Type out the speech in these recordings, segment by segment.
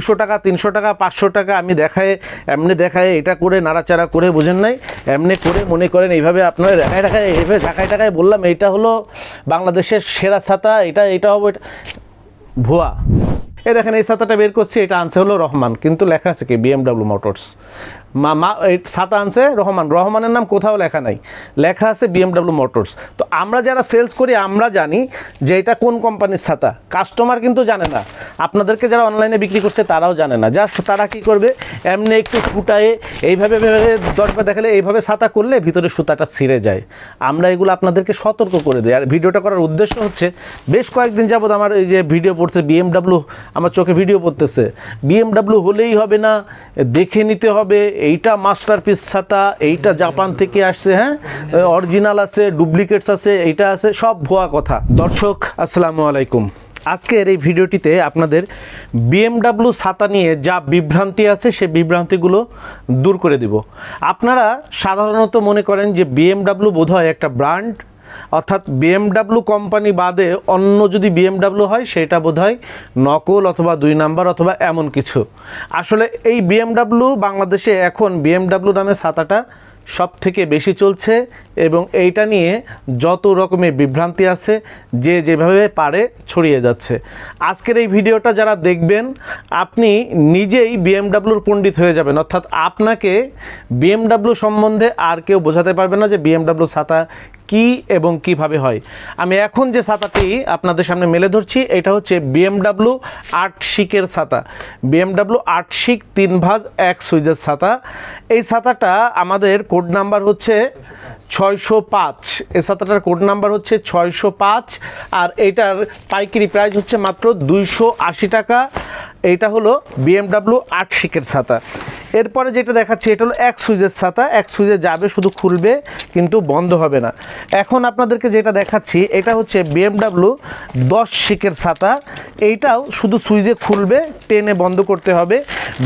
দুশো টাকা, তিনশো টাকা, পাঁচশো টাকা আমি দেখায় এমনি দেখায় এটা করে নাড়াচাড়া করে বোঝেন নাই, এমনি করে মনে করেন এইভাবে আপনার দেখায় দেখায় এইভাবে দেখায় টাকায় বললাম, এইটা হলো বাংলাদেশের সেরা ছাতা, এটা এটা হবে ভুয়া। এ দেখেন, এই ছাতাটা বের করছি, এটা আনছে হলো রহমান, কিন্তু লেখা আছে কি বিএমডাব্লিউ মোটরস মা মা এই ছাতা আনছে রহমান। রহমানের নাম কোথাও লেখা নাই। লেখা আছে বিএমডাব্লিউ মোটরস তো আমরা যারা সেলস করি, আমরা জানি যে এটা কোন কোম্পানির ছাতা। কাস্টমার কিন্তু জানে না। আপনাদেরকে যারা অনলাইনে বিক্রি করছে, তারাও জানে না। জাস্ট তারা কি করবে? এমনি একটু ফুটায়ে এইভাবে দরকার দেখালে এইভাবে ছাতা করলে ভিতরে সুতাটা ছিঁড়ে যায়। আমরা এগুলো আপনাদেরকে সতর্ক করে দিই। আর ভিডিওটা করার উদ্দেশ্য হচ্ছে, বেশ কয়েকদিন যাবত আমার এই যে ভিডিও পড়ছে বিএমডাব্লিউ আমার চোখে ভিডিও পড়তেছে। বিএমডাব্লিউ হলেই হবে না, দেখে নিতে হবে এইটা মাস্টারপিস ছাতা, এইটা জাপান থেকে আসছে হ্যাঁ? অরিজিনাল আছে ডুপ্লিকেটস আছে, এইটা আছে, সব ভুয়া কথা। দর্শক, আসসালামু আলাইকুম। আজকের এই ভিডিওটিতে আপনাদের বিএমডাব্লিউ ছাতা নিয়ে যা বিভ্রান্তি আছে, সে বিভ্রান্তিগুলো দূর করে দিব। আপনারা সাধারণত মনে করেন যে বিএমডাব্লিউ বোধহয় একটা ব্র্যান্ড অর্থাৎ বিএমডাব্লিউ কোম্পানি বাদে অন্য যদি বিএমডাব্লিউ হয়, সেটা বোধহয় নকল অথবা দুই নাম্বার অথবা এমন কিছু। আসলে এই বিএমডাব্লিউ বাংলাদেশে এখন বিএমডাব্লিউ নামে ছাতাটা সব থেকে বেশি চলছে এবং এইটা নিয়ে যত রকমের বিভ্রান্তি আছে, যে যেভাবে পারে ছড়িয়ে যাচ্ছে। আজকের এই ভিডিওটা যারা দেখবেন, আপনি নিজেই বিএমডাব্লিউর পণ্ডিত হয়ে যাবেন। অর্থাৎ আপনাকে বিএমডাব্লিউ সম্বন্ধে আর কেউ বোঝাতে পারবে না যে বিএমডাব্লিউ ছাতা কি এবং কীভাবে হয়? আমি এখন যে ছাতাটি আপনাদের সামনে মেলে ধরছি, এটা হচ্ছে বিএমডাব্লিউ আট শিকের ছাতা। বিএমডাব্লিউ আট শিক, তিন ভাজ, এক সুইজের ছাতা। এই ছাতাটা আমাদের কোড নাম্বার হচ্ছে ছয়শো পাঁচ। এই ছাতাটার কোড নাম্বার হচ্ছে ছয়শো পাঁচ, আর এইটার পাইকারি প্রাইস হচ্ছে মাত্র দুইশো আশি টাকা। এইটা হলো বিএমডাব্লিউ আট শিকের ছাতা। এরপরে যেটা দেখাচ্ছি, এটা হলো এক সুইচের ছাতা। এক সুইচে যাবে, শুধু খুলবে, কিন্তু বন্ধ হবে না। এখন আপনাদেরকে যেটা দেখাচ্ছি, এটা হচ্ছে বিএমডাব্লিউ দশ শিকের ছাতা। এইটাও শুধু সুইচে খুলবে, টেনে বন্ধ করতে হবে।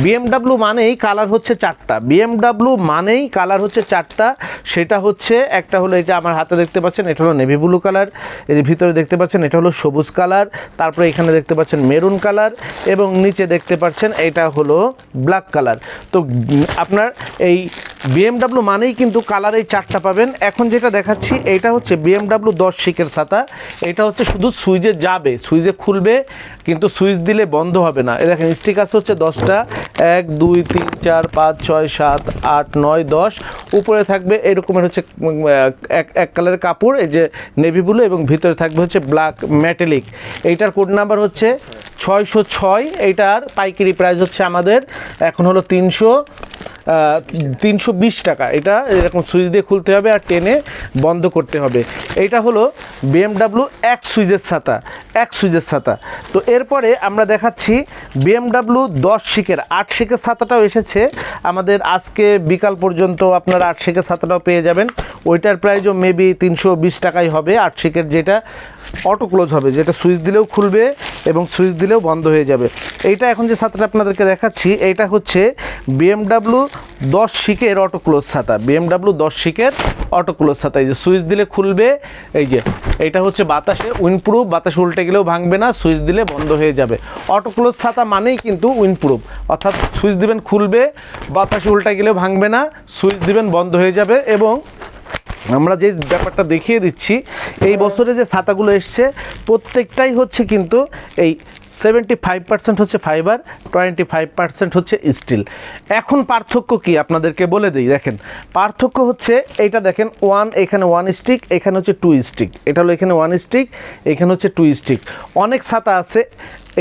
বিএমডাব্লিউ মানেই কালার হচ্ছে চারটা। বিএমডাব্লিউ মানেই কালার হচ্ছে চারটা। সেটা হচ্ছে, একটা হলো এটা আমার হাতে দেখতে পাচ্ছেন, এটা হলো নেভি ব্লু কালার। এর ভিতরে দেখতে পাচ্ছেন, এটা হলো সবুজ কালার। তারপরে এখানে দেখতে পাচ্ছেন মেরুন কালার এবং নিচে দেখতে পাচ্ছেন, এটা হলো ব্ল্যাক কালার তো আপনার এই বিএমডাব্লিউ মানেই কিন্তু কালার এই চারটা পাবেন। এখন যেটা দেখাচ্ছি, এটা হচ্ছে বিএমডাব্লিউ দশ শিকের ছাতা। এটা হচ্ছে শুধু সুইচে যাবে, সুইচে খুলবে, কিন্তু সুইচ দিলে বন্ধ হবে না। এ দেখেন স্টিকার্স হচ্ছে দশটা। এক, দুই, তিন, চার, পাঁচ, ছয়, সাত, আট, নয়, দশ। উপরে থাকবে এরকমের হচ্ছে এক এক কালারের কাপড়, এই যে নেভি ব্লু এবং ভিতরে থাকবে হচ্ছে ব্ল্যাক মেটালিক এইটার কোড নাম্বার হচ্ছে ছয়শো ছয়, এইটার পাইকারি প্রাইস হচ্ছে আমাদের এখন হলো তিনশো তিনশো বিশ টাকা। এটা এরকম সুইচ দিয়ে খুলতে হবে আর টেনে বন্ধ করতে হবে। এইটা হলো বিএমডাব্লিউ এক সুইচের ছাতা, এক সুইচের ছাতা। তো এরপরে আমরা দেখাচ্ছি বিএমডাব্লিউ দশ শিকের আট শিকের ছাতাটাও এসেছে। আমাদের আজকে বিকাল পর্যন্ত আপনারা আট শিকের ছাতাটাও পেয়ে যাবেন। ওইটার প্রাইসও মেবি তিনশো বিশ টাকাই হবে আট শিকের যেটা অটো ক্লোজ হবে, যেটা সুইচ দিলেও খুলবে এবং সুইচ দিলেও বন্ধ হয়ে যাবে। এইটা এখন যে ছাতাটা আপনাদেরকে দেখাচ্ছি, এইটা হচ্ছে বিএমডাব্লিউ দশ শিকের অটো ক্লোজ ছাতা। বিএমডাব্লিউ দশ শিকের অটো ক্লোজ ছাতা। এই যে সুইচ দিলে খুলবে, এই যে, এইটা হচ্ছে বাতাসে উইনপ্রুফ, বাতাসে উল্টে গেলেও ভাঙবে না সুইচ দিলে বন্ধ হয়ে যাবে। অটো ক্লোজ ছাতা মানেই কিন্তু উইনপ্রুফ। অর্থাৎ সুইচ দিবেন খুলবে, বাতাসে উল্টে গেলেও ভাঙবে না সুইচ দিবেন বন্ধ হয়ে যাবে এবং আমরা যে ব্যাপারটা দেখিয়ে দিচ্ছি এই বছরে যে ছাতাগুলো এসছে প্রত্যেকটাই হচ্ছে কিন্তু এই সেভেন্টি ফাইভ পার্সেন্ট হচ্ছে ফাইবার, টোয়েন্টি ফাইভ পার্সেন্ট হচ্ছে স্টিল। এখন পার্থক্য কি আপনাদেরকে বলে দিই? দেখেন, পার্থক্য হচ্ছে এইটা দেখেন, ওয়ান, এখানে ওয়ান স্টিক, এখানে হচ্ছে টু স্টিক। এটা হলো এখানে ওয়ান স্টিক, এখানে হচ্ছে টু স্টিক। অনেক ছাতা আছে,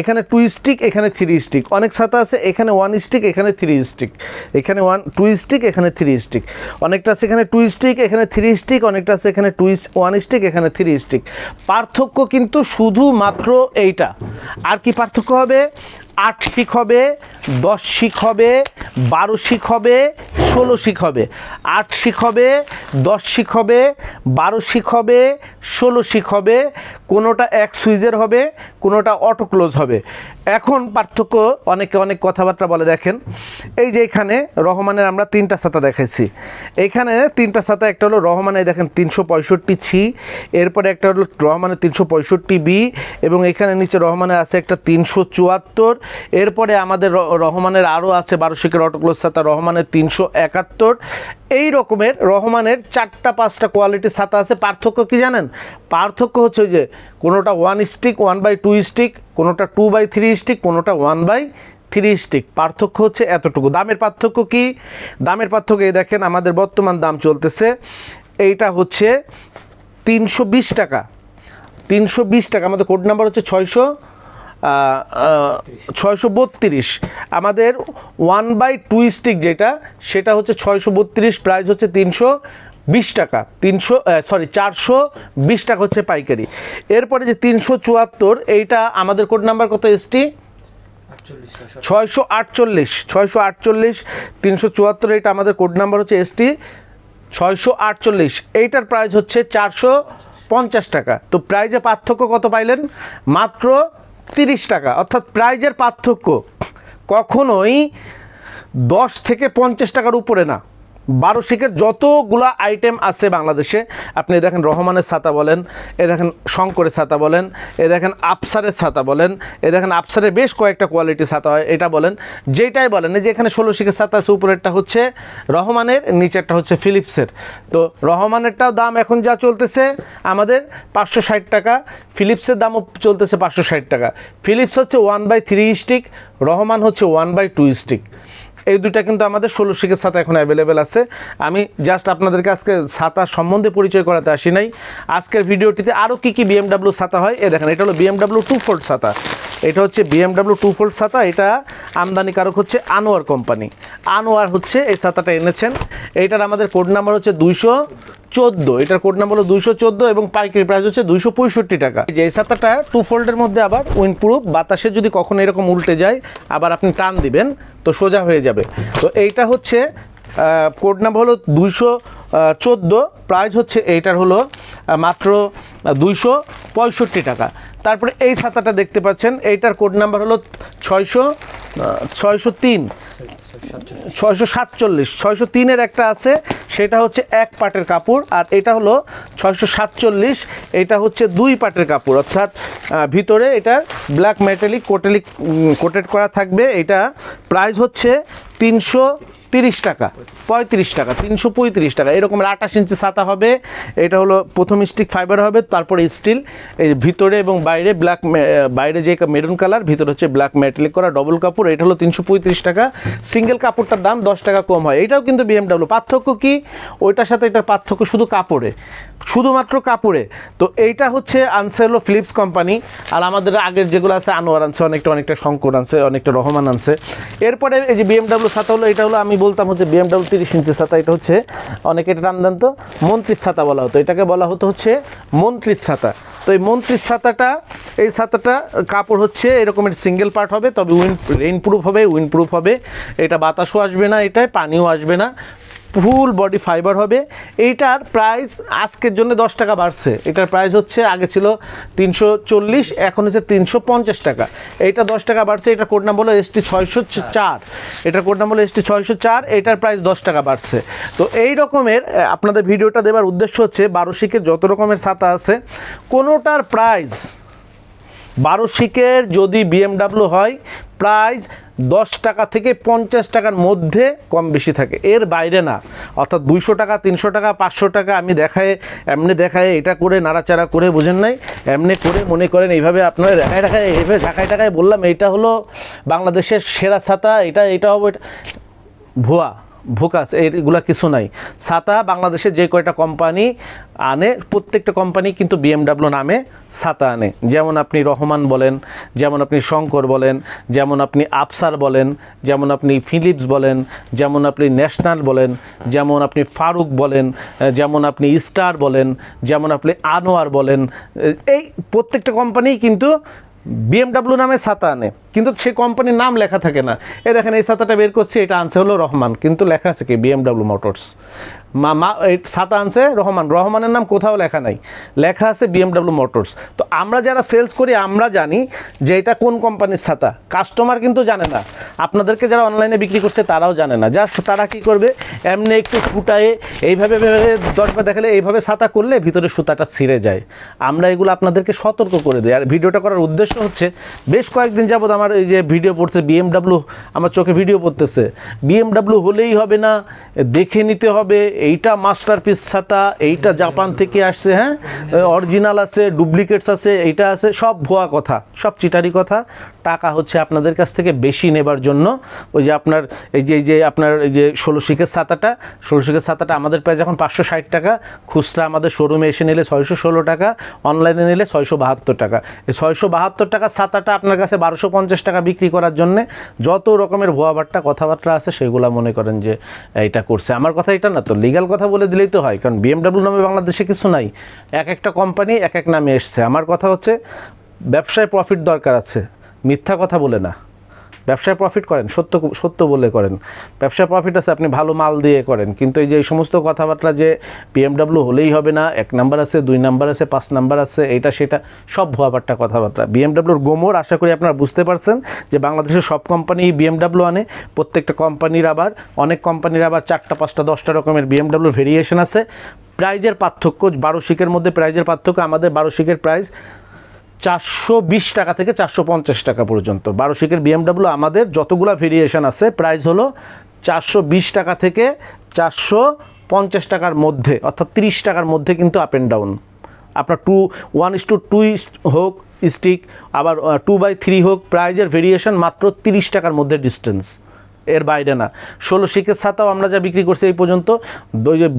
এখানে টু স্টিক, এখানে থ্রি স্টিক। অনেক ছাতা আছে, এখানে ওয়ান স্টিক, এখানে থ্রি স্টিক। এখানে ওয়ান, টু স্টিক, এখানে থ্রি স্টিক। অনেকটা আছে এখানে টু স্টিক, এখানে থ্রি স্টিক, অনেকটা আছে এখানে টু ওয়ান স্টিক, এখানে থ্রি স্টিক। পার্থক্য কিন্তু শুধুমাত্র এইটা। আর কি পার্থক্য হবে? আট শিক হবে, দশ শিক হবে, বারো শিক হবে, ষোলো শিক হবে। আট শিক হবে, দশ শিক হবে, বারো শিক হবে ষোলো শিক হবে, কোনোটা এক সুইজের হবে, কোনোটা অটো ক্লোজ হবে। এখন পার্থক্য, অনেকে অনেক কথাবার্তা বলে, দেখেন। এই যে এখানে রহমানের আমরা তিনটা ছাতা দেখাইছি। এখানে তিনটা ছাতা, একটা হলো রহমানের দেখেন, তিনশো পঁয়ষট্টি ছি, এরপরে একটা হলো রহমানের তিনশো পঁয়ষট্টি বি, এবং এখানে নিচে রহমানের আছে একটা তিনশো চুয়াত্তর। এরপরে আমাদের রহমানের আরও আছে বারো শিকের অটোক্লোজ ছাতা, রহমানের তিনশো একাত্তর। এই রকমের রহমানের চারটা, পাঁচটা কোয়ালিটির ছাতা আছে। পার্থক্য কি জানেন? পার্থক্য হচ্ছে যে কোনোটা one stick one by two stick কোনোটা টু বাই থ্রি স্টিক কোনোটা ওয়ান বাই থ্রি স্টিক পার্থক্য হচ্ছে এতটুকু। দামের পার্থক্য কি? দামের পার্থক্য এই দেখেন, আমাদের বর্তমান দাম চলতেছে, এইটা হচ্ছে তিনশো বিশ টাকা। তিনশো বিশ টাকা, আমাদের কোড নাম্বার হচ্ছে ছয়শো ছয়শো বত্রিশ। আমাদের ওয়ান বাই টু স্টিক যেটা, সেটা হচ্ছে ছয়শো বত্রিশ প্রাইস হচ্ছে তিনশো বিশ টাকা, তিনশো সরি চারশো বিশ টাকা হচ্ছে পাইকারি। এরপরে যে তিনশো চুয়াত্তর, এইটা আমাদের কোড নাম্বার কত এসটি ছয়শো আটচল্লিশ ছয়শো আটচল্লিশ, তিনশো চুয়াত্তর এটা আমাদের কোড নাম্বার হচ্ছে এসটি ছয়শো আটচল্লিশ। এইটার প্রাইস হচ্ছে চারশো পঞ্চাশ টাকা। তো প্রাইজে পার্থক্য কত পাইলেন? মাত্র তিরিশ টাকা। অর্থাৎ প্রাইজের পার্থক্য কখনোই দশ থেকে পঞ্চাশ টাকার উপরে না। বারো শিকের যতগুলা আইটেম আছে বাংলাদেশে, আপনি দেখেন রহমানের ছাতা বলেন, এ দেখেন শঙ্করের ছাতা বলেন, এ দেখেন আফসারের ছাতা বলেন, এ দেখেন আফসারের বেশ কয়েকটা কোয়ালিটি ছাতা হয়, এটা বলেন, যেটাই বলেন, এই যে এখানে ষোলো শিকের ছাতা আছে, উপরেরটা হচ্ছে রহমানের, নিচেরটা হচ্ছে ফিলিপসের। তো রহমানেরটাও দাম এখন যা চলতেছে, আমাদের পাঁচশো ষাট টাকা, ফিলিপসের দামও চলতেছে পাঁচশো ষাট টাকা। ফিলিপস হচ্ছে one by three stick Rahman হচ্ছে ওয়ান বাই টু স্টিক এই দুটা কিন্তু আমাদের ষোলো শিখের ছাতা এখন অ্যাভেলেবেল আছে। আমি জাস্ট আপনাদেরকে আজকে ছাতা সম্বন্ধে পরিচয় করাতে আসি নাই। আজকের ভিডিওটিতে আরও কী কী বিএমডাব্লিউ ছাতা হয়, এ দেখেন, এটা হলো বিএমডাব্লিউ টু ফোল্ড ছাতা। এটা হচ্ছে বিএমডাব্লিউ টু ফোল্ড ছাতা, এটা আমদানিকারক হচ্ছে আনোয়ার কোম্পানি। আনোয়ার হচ্ছে এই ছাতাটা এনেছেন। এইটার আমাদের কোড নাম্বার হচ্ছে দুইশো চোদ্দ। এটার কোড নাম্বার হলো দুইশো চোদ্দ এবং পাইকারি প্রাইস হচ্ছে দুইশো পঁয়ষট্টি টাকা। যে এই ছাতাটা টু ফোল্ডের মধ্যে আবার উইন্ডপ্রুফ বাতাসে যদি কখনো এরকম উল্টে যায়, আবার আপনি টান দিবেন, তো সোজা হয়ে যাবে। তো এইটা হচ্ছে কোড নাম্বার হলো দুইশো চোদ্দ। প্রাইস হচ্ছে এইটার হলো মাত্র দুইশো পঁয়ষট্টি টাকা। তারপরে এই ছাতাটা দেখতে পাচ্ছেন এইটার কোড নাম্বার হলো ছয়শো ছয়শো তিন। ছয়শো সাতচল্লিশ, ছয়শো তিনের একটা আছে, সেটা হচ্ছে এক পাটের কাপড়, আর এটা হলো ছয়শো সাতচল্লিশ, এটা হচ্ছে দুই পাটের কাপড়, অর্থাৎ ভিতরে এটা ব্ল্যাক মেটালিক কোটেলিক কোটেড করা থাকবে, এটা প্রাইস হচ্ছে তিনশো তিরিশ টাকা, পঁয়ত্রিশ টাকা, তিনশো পঁয়ত্রিশ টাকা, এরকম আঠাশ ইঞ্চি ছাতা হবে, এটা হলো প্রথম স্টিক ফাইবার হবে, তারপরে স্টিল এই ভিতরে এবং বাইরে ব্ল্যাক বাইরে যে মেরুন কালার ভিতরে হচ্ছে ব্ল্যাক মেটালিক করা ডবল কাপড়, এটা হলো তিনশো পঁয়ত্রিশ টাকা সিঙ্গেল কাপড়টার দাম দশ টাকা কম হয়। এটাও কিন্তু বিএমডাব্লিউ পার্থক্য কি? ওইটার সাথে এটার পার্থক্য শুধু কাপড়ে। শুধুমাত্র কাপড়ে। তো এইটা হচ্ছে আনছে হলো ফিলিপস কোম্পানি আর আমাদের আগের যেগুলো আছে, আনোয়ার আনছে, অনেকটা অনেকটা শঙ্কর আনছে, অনেকটা রহমান আনছে। এরপরে এই যে বিএমডাব্লিউ ছাতা হলো, এটা হলো আমি বলতাম হচ্ছে বিএমডাব্লিউ তিরিশ ইঞ্চি ছাতা। এটা হচ্ছে, অনেকে এটা দেন তো, মন্ত্রীর ছাতা বলা হতো। এটাকে বলা হতো হচ্ছে মন্ত্রীর ছাতা। তো এই মন্ত্রীর ছাতাটা, এই ছাতাটা কাপড় হচ্ছে এরকমের সিঙ্গেল পার্ট হবে, তবে উইন রেইন প্রুফ হবে, উইন প্রুফ হবে। এটা বাতাসও আসবে না এটায়, পানিও আসবে না। ফুল বডি ফাইবার হবে। এইটার প্রাইস আজকের জন্য দশ টাকা বাড়ছে। এটার প্রাইস হচ্ছে, আগে ছিল তিনশো চল্লিশ, এখন হচ্ছে তিনশো পঞ্চাশ টাকা। এইটা দশ টাকা বাড়ছে, এটা কোড নাম হলো এসটি ছয়শো চার। এটার কোড নাম হলো এসটি ছয়শো চার, এটার প্রাইস দশ টাকা বাড়ছে। তো এই রকমের আপনাদের ভিডিওটা দেওয়ার উদ্দেশ্য হচ্ছে বারো শিকের যত রকমের ছাতা আছে, কোনোটার প্রাইস বারো শিকের যদি বিএমডাব্লিউ হয়, প্রাইস দশ টাকা থেকে পঞ্চাশ টাকার মধ্যে কম বেশি থাকে। এর বাইরে না। অর্থাৎ দুইশো টাকা, তিনশো টাকা, পাঁচশো টাকা আমি দেখায়, এমনি দেখায় এটা করে, নাড়াচাড়া করে বোঝেন নাই। এমনি করে মনে করেন এইভাবে আপনারা দেখায় দেখায় এইভাবে ঝাঁকায় টাকায় বললাম এটা হলো বাংলাদেশের সেরা ছাতা, এটা এটা হবে ভুয়া। ভোকাস এইগুলা কিছু নাই। ছাতা বাংলাদেশের যে কয়টা কোম্পানি আনে, প্রত্যেকটা কোম্পানি কিন্তু বিএমডাব্লিউ নামে ছাতা আনে। যেমন আপনি রহমান বলেন, যেমন আপনি শঙ্কর বলেন, যেমন আপনি আফসার বলেন, যেমন আপনি ফিলিপস বলেন, যেমন আপনি ন্যাশনাল বলেন, যেমন আপনি ফারুক বলেন যেমন আপনি স্টার বলেন, যেমন আপনি আনোয়ার বলেন এই প্রত্যেকটা কোম্পানি কিন্তু বিএমডাব্লিউ নামে ছাতা আনে। কিন্তু সে কোম্পানির নাম লেখা থাকে না। এ দেখেন, এই ছাতাটা বের করছি, এটা আনছে হলো রহমান, কিন্তু লেখা আছে কি? বিএমডাব্লিউ মোটরস মা মা, এই ছাতা আনছে রহমান। রহমানের নাম কোথাও লেখা নাই। লেখা আছে বিএমডাব্লিউ মোটরস তো আমরা যারা সেলস করি, আমরা জানি যে এটা কোন কোম্পানির ছাতা। কাস্টমার কিন্তু জানে না। আপনাদেরকে যারা অনলাইনে বিক্রি করছে, তারাও জানে না। জাস্ট তারা কি করবে? এমনি একটু ফুটায়ে, এইভাবে ভেবে দশবার দেখালে এইভাবে ছাতা করলে ভিতরে সুতাটা ছিঁড়ে যায়। আমরা এগুলো আপনাদেরকে সতর্ক করে দিই। আর ভিডিওটা করার উদ্দেশ্য হচ্ছে, বেশ কয়েকদিন যাবত আমার এই যে ভিডিও পড়ছে বিএমডাব্লিউ আমার চোখে ভিডিও পড়তেছে। বিএমডাব্লিউ হলেই হবে না, দেখে নিতে হবে, এইটা মাস্টার পিস ছাতা, এইটা জাপান থেকে আসছে হ্যাঁ? অরিজিনাল আছে ডুপ্লিকেটস আছে, এইটা আছে, সব ভুয়া কথা, সব চিটারি কথা টাকা হচ্ছে আপনাদের কাছ থেকে বেশি নেবার জন্য। ওই যে আপনার, এই যে এই যে আপনার, এই যে ষোলো শিখের ছাতাটা, ষোলো শিখের ছাতাটা আমাদের প্রায় যখন পাঁচশো ষাট টাকা, খুচরা আমাদের শোরুমে এসে নিলে ছয়শো ষোলো টাকা অনলাইনে নিলে ছয়শো বাহাত্তর টাকা। এই ছয়শো বাহাত্তর টাকা ছাতাটা আপনার কাছে বারোশো পঞ্চাশ টাকা বিক্রি করার জন্যে যত রকমের ভুয়া বাট্টা কথাবার্তা আছে সেগুলো মনে করেন যে এটা করছে। আমার কথা এটা না, তো লিগাল কথা বলে দিলেই তো হয়, কারণ বিএমডাব্লিউ নামে বাংলাদেশে কিছু নাই। এক একটা কোম্পানি এক এক নামে এসছে। আমার কথা হচ্ছে, ব্যবসায় প্রফিট দরকার আছে। মিথ্যা কথা বলে না। ব্যবসায় প্রফিট করেন, সত্য সত্য বলে করেন। ব্যবসায় প্রফিট আছে, আপনি ভালো মাল দিয়ে করেন। কিন্তু এই যে এই সমস্ত কথাবার্তা যে পিএমডাব্লিউ হলেই হবে না, এক নাম্বার আছে, দুই নাম্বার আছে, পাঁচ নাম্বার আছে, এটা সেটা সব ভুয়াবার্তা কথাবার্তা। বিএমডাব্লিউর গোমর আশা করি আপনারা বুঝতে পারছেন যে বাংলাদেশের সব কোম্পানি বিএমডাব্লিউ আনে, প্রত্যেকটা কোম্পানির আবার, অনেক কোম্পানির আবার চারটা, পাঁচটা, দশটা রকমের বিএমডাব্লিউর ভেরিয়েশন আছে। প্রাইজের পার্থক্য, বারো শিকের মধ্যে প্রাইজের পার্থক্য, আমাদের বারো শিকের প্রাইস চারশো বিশ টাকা থেকে চারশো পঞ্চাশ টাকা পর্যন্ত। বারো শিকের বিএমডাব্লিউ আমাদের যতগুলো ভেরিয়েশন আছে প্রাইস হলো চারশো বিশ টাকা থেকে চারশো পঞ্চাশ টাকার মধ্যে, অর্থাৎ তিরিশ টাকার মধ্যে কিন্তু আপ অ্যান্ড ডাউন আপনার two one is two two হোক স্টিক আবার টু বাই থ্রি হোক প্রাইজের ভেরিয়েশন মাত্র তিরিশ টাকার মধ্যে ডিস্টেন্স এর বাইরে না। ষোলো শিখের ছাতাও আমরা যা বিক্রি করছি এই পর্যন্ত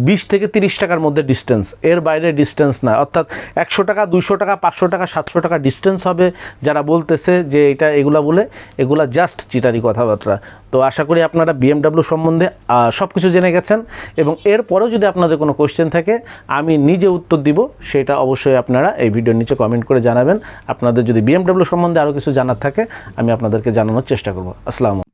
বিশ থেকে তিরিশ টাকার মধ্যে ডিস্টেন্স এর বাইরে ডিস্টেন্স না। অর্থাৎ একশো টাকা দুশো টাকা, পাঁচশো টাকা, সাতশো টাকা ডিস্টেন্স হবে যারা বলতেছে যে এটা এগুলা বলে, এগুলা জাস্ট চিটারি কথাবার্তা। তো আশা করি আপনারা বিএমডাব্লিউ সম্বন্ধে সব কিছু জেনে গেছেন এবং এরপরেও যদি আপনাদের কোনো কোয়েশ্চেন থাকে, আমি নিজে উত্তর দিব, সেটা অবশ্যই আপনারা এই ভিডিওর নিচে কমেন্ট করে জানাবেন। আপনাদের যদি বিএমডাব্লিউ সম্বন্ধে আরও কিছু জানার থাকে, আমি আপনাদেরকে জানানোর চেষ্টা করব। আসসালামু